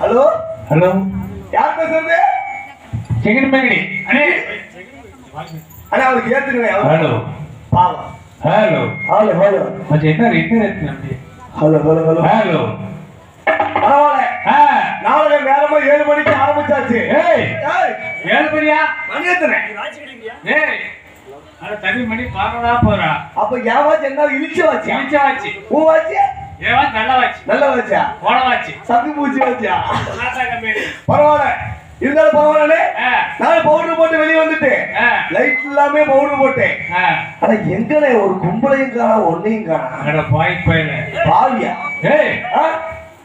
Hello hello. யார் பேசுறது? Chicken bakery அண்ணே. அண்ணா அவருக்கு ஏத்துக்கிறேன் அவர். ஹலோ. பாவம். ஹலோ. Hello hello. கொஞ்சம் என்ன ரிட்டர் எடுத்து ஹலோ ஹலோ ஹலோ. ஹலோ. பரவாயில்ல. நேரமா ஏழு மணிக்கு ஆரம்பிச்சாச்சு. ஏழு மணியா? மணி எத்தனை? ஏய். தனி மணி பாரடா போறா. அப்ப ஏவாச்சு என்ன இழிச்சு வாச்சியா இழிச்சா வாச்சு? பூ வாச்சியா ஏவா நல்ல வாச்சு. நல்ல வாச்சியா போட வாச்சு. சங்கு பூச்சி நாட்டா கம்பெனி பரவாயில்ல. இருந்தாலும் பரவாயில்ல நான் பவுடர் போட்டு வெளியே வந்துட்டேன். ஆ. லைட் எல்லாமே பவுடர் போட்டேன். ஆனா எங்கனே ஒரு கும்பலையும் காணா ஒன்னையும் காணா? அட பாய் பையல பாவியா? ஏய்?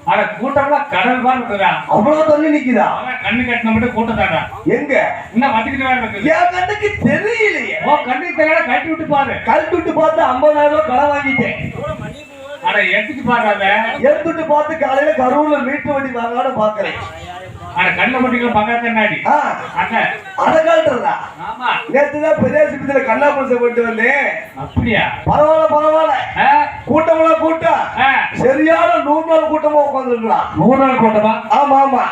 அட கூட்டம்லாம் கடல் மாதிரி இருக்குடா அவ்வளவு தள்ளி நிக்குதா? கண்ணு கட்டின மட்டும் கூட்டம் தாடா எங்க? இன்னும் வந்துக்கிட்டு வேற இருக்குது. என் கண்ணுக்கு தெரியலையே. ஓ கண்ணுக்கு தெரியல கட்டி விட்டு பாரு. கல்விட்டு பார்த்து ஐம்பதாயிரம் ரூபாய் கடன் வாங்கிட்டேன். அட எடுத்துட்டு பாருங்க எடுத்துட்டு பார்த்து காலையில கரூர்ல மீட்டு வண்டி வாங்கலாம்னு பாக்குறேன் அட கண்ணை மட்டும் பக்கத்து கண்ணாடி. ஆ, அண்ணன் அதை காட்டுறதா ஆமா. நேத்து தான் பெரிய ஆஸ்பத்திரியில கண்ணாபுரசை போட்டு வந்தேன். அப்படியா? பரவாயில்ல பரவாயில்ல. ஆ? கூட்டமெல்லாம் கூட்டம். சரியான நூறு நாள் கூட்டமா உட்காந்துருக்கலாம் நூறு நாள் கூட்டமா? ஆமா ஆமா?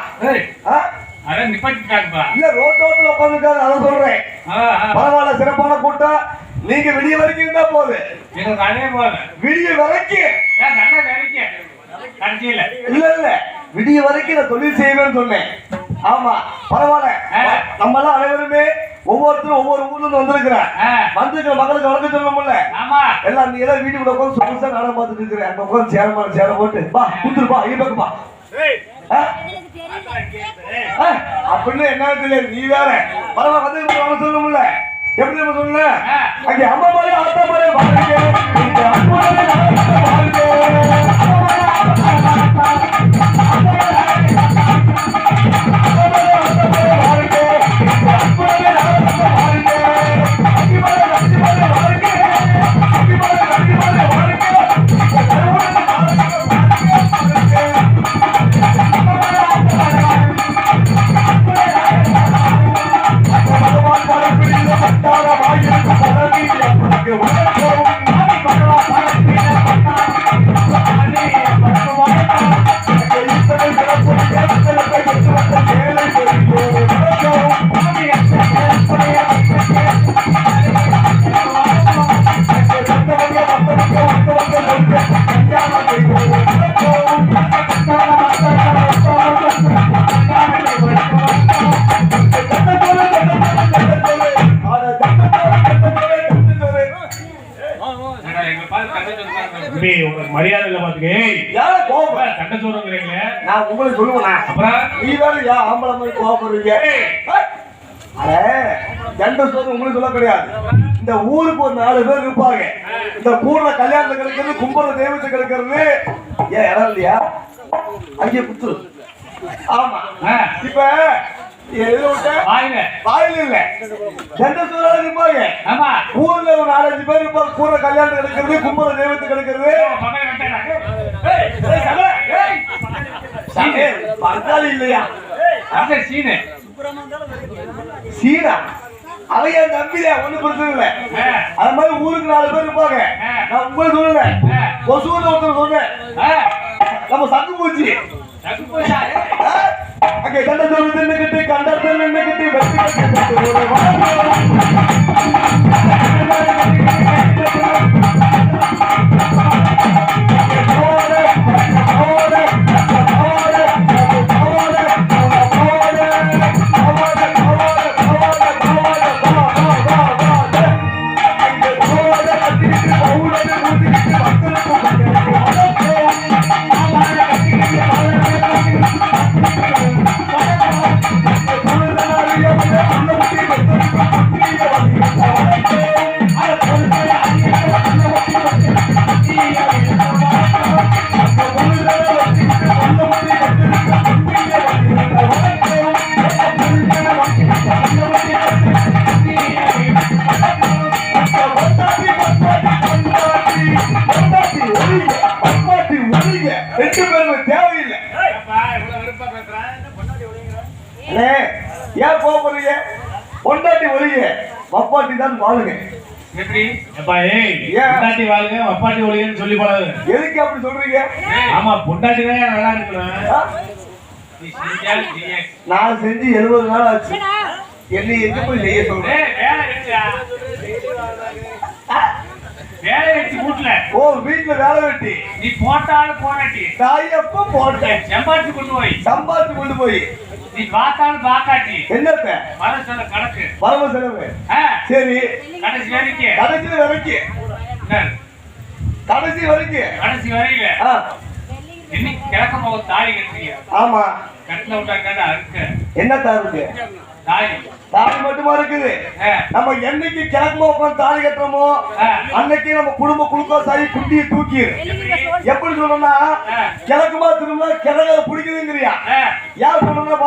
அட நிப்பாட்டிட்டாங்கப்பா இல்ல ரோட்டோத்துல உட்காந்துருக்காங்க அதை சொல்றேன். பரவாயில்ல சிறப்பான கூட்டம். நீங்க விடிய வரைக்கும் இருந்தா போகுது எங்களுக்கு அதே போல விடிய வரைக்கும் நல்ல வேலைக்கு. கடைசியில. இல்ல இல்ல. விடிய வரைக்கும் நான் தொழில் செய்வேன்னு சொன்னேன். ஆமா பரவாயில்ல. நம்ம எல்லாம் அனைவருமே ஒவ்வொருத்தரும் ஒவ்வொரு ஊர்ல இருந்து வந்திருக்கிறேன். வந்திருக்கிற மக்களுக்கு வணக்கம் சொல்லணும்ல ஆமா. எல்லாம் நீ எல்லாம் வீட்டுக்குள்ள உட்காந்து சொகுசா நாடகம் பார்த்துட்டு இருக்கிறேன். அங்க உட்காந்து சேரமான சேர போட்டு. பா குத்துருப்பா இங்க பக்கமா அப்படின்னு என்ன தெரியாது நீ வேற. பரவாயில்ல வந்து வணக்கம் சொல்லணும்ல எப்படி நம்ம சொல்லல? ஆ. அங்கே அம்மா மாதிரி அத்தா மாதிரி வாழ்க்கை இந்த அம்மா மாதிரி அத்தா தம்பி, உங்களுக்கு மரியாதை இல்ல பாத்துக்க. ஏய், யார கோபம் தண்டை சொல்றீங்களே நான் உங்களுக்கு சொல்லுவேனா? அப்புறம்? நீ வேற ஏன் ஆம்பளை மாதிரி கோவப்படுறீங்க? அடே ஜெண்டர் சொல்றது உங்களுக்கு சொல்ல கிடையாது. இந்த ஊருக்கு ஒரு நாலு பேர் இருப்பாங்க. இந்த ஊர்ல கல்யாணத்தை கிடைக்கிறது கும்பல தெய்வத்தை கிடைக்கிறது ஏன் இடம் இல்லையா? அங்கே குத்துரு ஆமா. இப்ப ஊர்ல ஒரு நாலஞ்சு பேர் இருப்பாங்க. கூட கல்யாணம் கிடைக்கிறது கும்பல தெய்வத்தை கிடைக்கிறது பங்காளி இல்லையா? சீனு. சீனா? அவங்க என் நம்பிதான் ஒண்ணும் பிரச்சனை இல்ல. அது மாதிரி ஊருக்கு நாலு பேர் இருப்பாங்க. நான் உங்களுக்கு சொல்லல. ஒசூர்ல ஒருத்தர் சொன்னேன். நம்ம சங்கு பூச்சி. தப்பு போச்சா? ஆ? அங்கே கண்ட சொல்லு ரெண்டு பெருமை தேவையில்லை. ஏன் கோபுறீங்க பொண்டாட்டி ஒழுங்க பப்பாட்டி தான் வாழுங்க. பொண்டாட்டி வாழ்க வப்பாட்டி ஒழுங்கன்னு சொல்லி பழகு. எதுக்கு அப்படி சொல்றீங்க? ஆமா பொண்டாட்டி தான் நல்லா இருக்கணும் நான் செஞ்சு எழுபது நாள் ஆச்சு. என்னை எங்க போய் செய்ய சொல்றேன். ஓ வீட்டுல வேலை வெட்டி. நீ போட்டாலும் போராட்டி. நான் எப்ப போட்டேன் செம்பாச்சு கொண்டு போய். சம்பாதிச்சு கொண்டு போய். நீ பார்த்தாலும் பார்க்காட்டி என்னத்த வர சொல்ல கணக்கு. வரவு செலவு. சரி. கடைசி வரைக்கும் கடைசி வரைக்கும் கடைசி வரைக்கும் கடைசி வரையில. இன்னைக்கு கிழக்க போக தாலி கட்டுறீங்க ஆமா. கட்டில விட்டாக்காத அறுக்க. என்ன தாருக்கு தாலி. மட்டுமா இருக்குது? நம்ம என்னைக்கு கிழக்குமா உட்காந்து தாலி கட்டுறோமோ. அன்னைக்கு நம்ம குடும்ப குளுக்கோஸ் ஆகி குண்டியை தூக்கி எப்படி சொல்லணும்னா. கிழக்குமா திரும்ப கிழக்க பிடிக்குதுங்கிறியா? யார் சொல்லணும்னா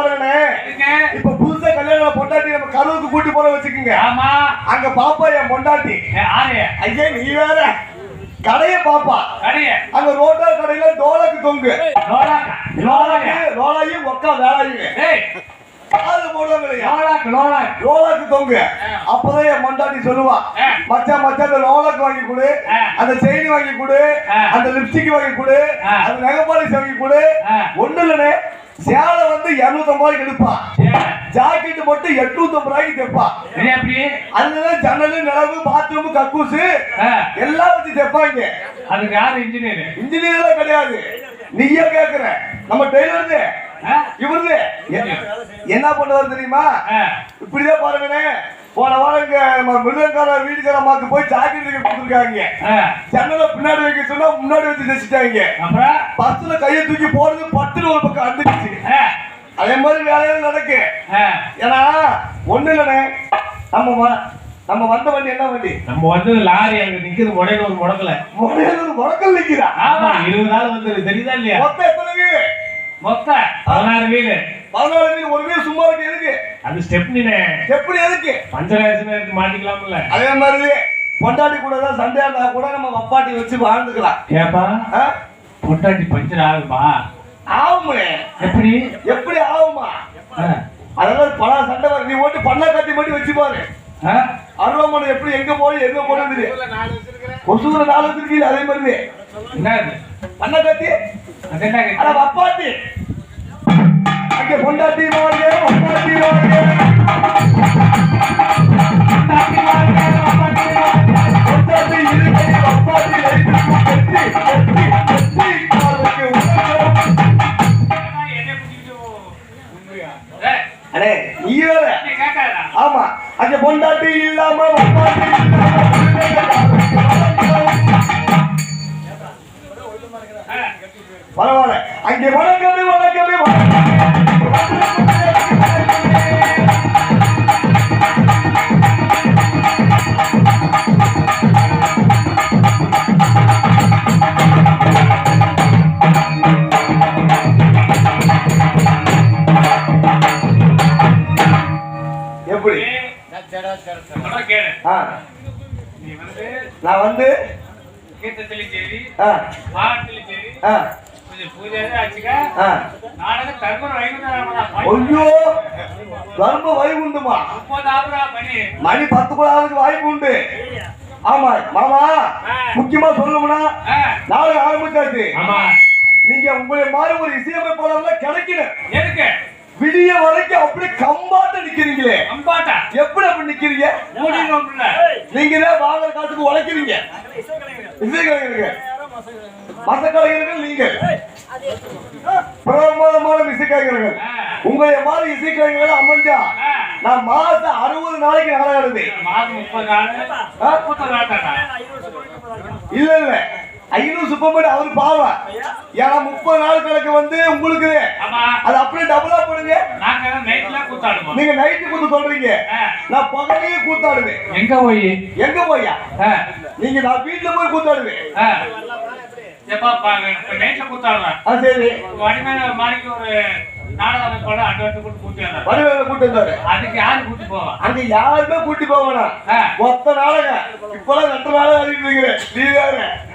எதுக்கு? இப்ப புதுசா கல்யாணம் பொண்டாட்டி நம்ம கரூருக்கு கூட்டி போற வச்சுக்கோங்க. ஆமா. அங்க பாப்பா என் பொண்டாட்டி. ஐயா நீ வேற. கடைய பாப்பா. கடைய. அங்க ரோட்டா கடையில டோலக்கு தொங்கு. ரோலாயும் ஒக்கா வேலாயும். ஏய் காது போடுவாங்க லோலாக்கு லோலாக்கு. ரோலாக்கு தொங்கு. அப்பதான் என் மண்டாட்டி சொல்லுவா. மச்சான் மச்சான் அந்த ரோலாக்கு வாங்கி கொடு. அந்த செயின் வாங்கி கொடு. அந்த லிப்ஸ்டிக் வாங்கி கொடு. அந்த நெகபாலிஸ் வாங்கி கொடு. ஒண்ணு இல்லனே சேலை வந்து இருநூத்தி ரூபாய்க்கு எடுப்பான் ஜாக்கெட் மட்டும் எட்நூத்தி ரூபாய்க்கு தைப்பான் அதுதான் ஜன்னலு நிலவு பாத்ரூம் கக்கூசு எல்லாம் வச்சு தைப்பாங்க அதுக்கு யாரு இன்ஜினியர் இன்ஜினியர் கிடையாது. நீயே கேக்குற. நம்ம டெய்லர் இவருது எ- என்ன பண்ணுவாரு தெரியுமா? இப்படிதான் பாருங்கண்ணே போன வாரம் இங்க நம்ம மிருதங்கார வீட்டுக்கார அம்மாக்கு போய் ஜாக்கெட் தைக்க கொடுத்துருக்காங்க. ஜன்னல பின்னாடி வைக்க சொன்னா முன்னாடி வச்சு தைச்சிட்டாங்க பஸ்ல கையை தூக்கி போடுறது பட்டுன்னு ஒரு பக்கம் அந்துச்சு அதே மாதிரி வேலையில நடக்கு. ஏன்னா ஒண்ணு இல்லைண்ணே. நம்ம நம்ம வந்த வண்டி என்ன வண்டி? நம்ம வந்து லாரி அங்க நிக்குது முடையில ஒரு முடக்கல. முறையில் முடக்கல் நிக்கிறா ஆமா இருபது நாள் வந்து தெரியுதா இல்லையா? மொத்தம் எத்தனை மொத்தம் பதினாறு வீடு. பதினாலு வீடு ஒரு வீடு சும்மா இருக்கு எதுக்கு? அது ஸ்டெப்னினே. எப்படி எதுக்கு? பஞ்சராயசன இருக்கு மாட்டிக்கலாம்ல. அதே மாதிரி பொண்டாட்டி கூட தான் சண்டையா இருந்தா கூட நம்ம வப்பாட்டி வச்சு வாழ்ந்துக்கலாம். ஏப்பா? ஆ? பொட்டாட்டி பஞ்சர் ஆகுமா? ஆகுமே எப்படி? எப்படி ஆகுமா? ஆ, அதெல்லாம் பல சண்டை வரும் நீ ஓட்டு பண்ண கட்டி மட்டும் வச்சு பாரு. ஆ, அருவாமனை எப்படி எங்க போய் எங்க போனது கொசுகுல நாலு வச்சிருக்கீங்க அதே மாதிரி. என்னது? பண்ண கட்டி? என்ன அட கேக்குது? வப்பாட்டி அங்க பொண்டாட்டி வாழ்க வப்பாட்டி வாழ்க பொண்டாட்டி இருக்கை வப்பாட்டி ஆகுறா பண்ணி மணி. பத்து கூட வாய்ப்பு உண்டு. ஆமா மாமா முக்கியமா சொல்லணும்னா நாளை ஆரம்பிச்சாச்சு. ஆமா. நீங்க உங்களை மாதிரி ஒரு இசையமைப்பாளர்ல கிடைக்கல எதுக்கு? விடிய வரைக்கும் அப்படியே கம்பாட்ட நிக்கிறீங்களே. அம்பாட்டா எப்படி அப்படி நிக்கிறீங்க? நீங்க தான் வாங்குற காசுக்கு உழைக்கிறீங்க. இசைக்கலைஞருங்க மத்த கலைஞர்கள் நீங்க பிரமாதமான இசைக்கலைஞர்கள் ஆ, உங்களை மாதிரி இசைக்கலைஞர்கள் அமைஞ்சா. நான் மாசம் அறுபது நாளைக்கு நாடகம் தானா? இல்ல இல்ல. ஐநூறு சுப்பம்படி அவரு பாவம். ஏன்னா முப்பது நாள் கணக்கு வந்து உங்களுக்கு. அது அப்படியே டபுளா போடுங்க. நாங்க நைட்டு கூத்து சொல்றீங்க. நான் பகலையே கூத்தாடுவேன். எங்க போய்? எங்க போயா ஆ, நீங்க நான் வீட்டுல போய் கூத்தாடுவேன். நைட்ல கூத்தாடுறேன் ஆ சரி. மாடிக்கு ஒரு நாடகம் அண்டு வந்து கூட்டு கூட்டிடுறேன் வடிவேல கூட்டு வந்தாரு. அதுக்கு யாரு கூட்டி போவா? அங்க யாருமே கூட்டி ஆ. மொத்த நாடகம். இப்பெல்லாம் ரெண்டு ஆடிட்டு இருக்கிறேன். நீ வேற.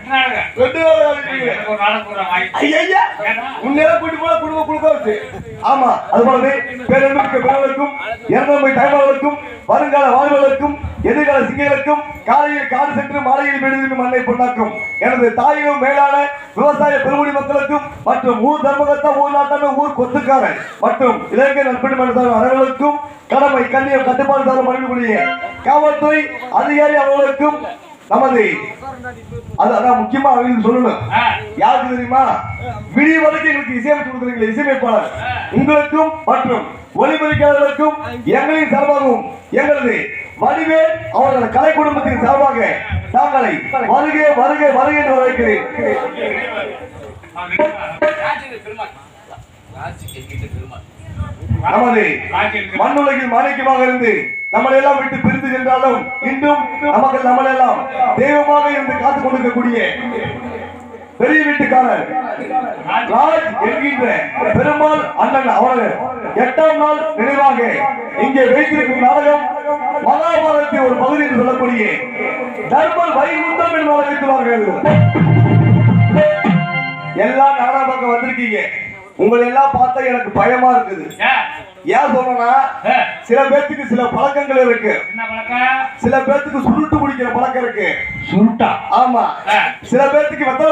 ஆமா அது போலவே பேரன்புமிக்க பெண்களுக்கும் இறந்தமை தாய்மார்களுக்கும் வருங்கால வாழ்வர்களுக்கும் எதிர்கால சிங்கைகளுக்கும் காலையில் காடு சென்று மாலையில் விடுவிக்கும் மண்ணை பொன்னாக்கும். எனது தாயினும் மேலான விவசாய பெருங்குடி மக்களுக்கும் மற்றும் ஊர் தர்மகர்த்தா ஊர் நாட்டான ஊர் கொத்துக்காரன் மற்றும் இலங்கை நற்பணி மன்றத்தார் கடமை கண்ணியம் கட்டுப்பாடு தர மனிதக்கூடிய காவல்துறை அதிகாரி அவர்களுக்கும் நமது அது அதான் முக்கியமா அவங்களுக்கு சொல்லணும். யாருக்கு தெரியுமா? விடிய வரைக்கும் எங்களுக்கு இசையமைச்சு கொடுக்குறீங்களே இசையமைப்பாளர் உங்களுக்கும் மற்றும் ஒளிபரிக்காளர்களுக்கும் எங்களின் சார்பாகவும் எங்களது வடிவேல் அவர்கள் கலை குடும்பத்தின் சார்பாக தாங்களை வருகை வருகை வருகை என்று வரவேற்கிறேன். நமது மண்ணுலகில் மாணிக்கமாக இருந்து நம்மளை எல்லாம் விட்டு பிரிந்து சென்றாலும் இன்றும் நமக்கு நம்மளெல்லாம் தெய்வமாக இருந்து காத்துக் கொண்டிருக்கக்கூடிய பெரிய வீட்டுக்காரர் ராஜ் என்கின்ற பெருமாள் அண்ணன் அவர்கள் எட்டாம் நாள் நினைவாக இங்கே வைத்திருக்கும் நாடகம் மகாபாரதத்தின் ஒரு பகுதி என்று சொல்லக்கூடிய தர்மல் வைகுந்தம் என்று வைத்துள்ளார்கள் எல்லாம் நாடகம் பக்கம் வந்திருக்கீங்க. உங்களை எல்லாம் பார்த்தா எனக்கு பயமா இருக்குது ஏன்? சொல்றேன்னா சில பேர்த்துக்கு சில பழக்கங்கள் இருக்கு? சில பேர்த்துக்கு சுருட்டு குடிக்கிற பழக்கம் இருக்கு சுருட்டா ஆமா. சில பேர்த்துக்கு வெத்தலை